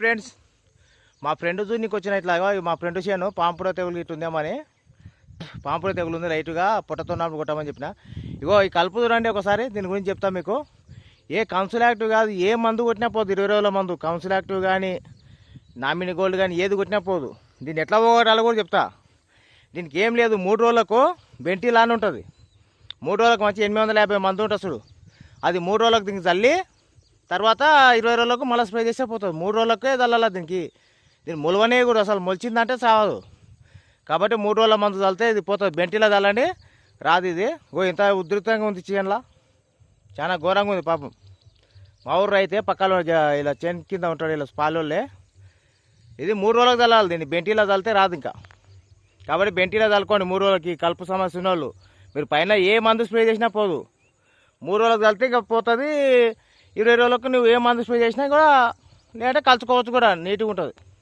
Friends మా friend చూనికి వచ్చిన ఇట్లాగా మా ఫ్రెండ్ చేను పాంపుర తెగులు ఇటు ఉందేమని పాంపుర తెగులు ఉంది రైతుగా పుట్టతున్నప్పుడు కొట్టమని చెప్పిన. ఇగో ఈ కలుపు చూడండి ఒకసారి దీని గురించి చెప్తా మీకు. ఏ కౌన్సిల్ యాక్టివ్ కాదు ఏ మందు కొట్టినా పోదు ఇరవై రోజుల మందు. కౌన్సిల్ యాక్టివ్ కానీ నామినీ గోల్డ్ కానీ ఏది కొట్టినా పోదు. దీన్ని ఎట్లా పోగొట్టాలో కూడా చెప్తా. దీనికి ఏం లేదు మూడు రోజులకు బెంటీ లానే ఉంటుంది. మూడు రోజులకు మంచి ఎనిమిది వందల యాభై మంది ఉంటుంది చూడు. అది మూడు రోజులకు దీనికి చల్లి తర్వాత ఇరవై రోజులకు మళ్ళీ స్ప్రే చేస్తే పోతుంది. మూడు రోజులకే చల్లాలి దీనికి. దీని మొలవనే కూడా అసలు మొలిచిందంటే చావదు. కాబట్టి మూడు రోజుల మందు చల్లితే ఇది పోతుంది. బెంటీలో చల్లండి. రాదు ఇది. ఓ ఇంత ఉధృతంగా ఉంది చేనులా చాలా ఘోరంగా ఉంది పాపం. మా ఊరు అయితే పక్కలో ఇలా చేను కింద ఉంటాడు ఇలా పాలోళ్ళే. ఇది మూడు రోజులకు చల్లాలి. దీన్ని బెంటీలో చల్లితే రాదు ఇంకా. కాబట్టి బెంటీలో చల్లుకోండి. మూడు రోజులకి కలుపు సమస్య ఉన్న వాళ్ళు మీరు పైన ఏ మందు స్ప్రే చేసినా పోదు. మూడు రోజులకు చల్లితే ఇంకా పోతుంది. ఇరవై రోజులకు నువ్వు ఏ మందు స్ప్రే చేసినా కూడా లేదంటే కలుసుకోవచ్చు కూడా నీట్గా ఉంటుంది.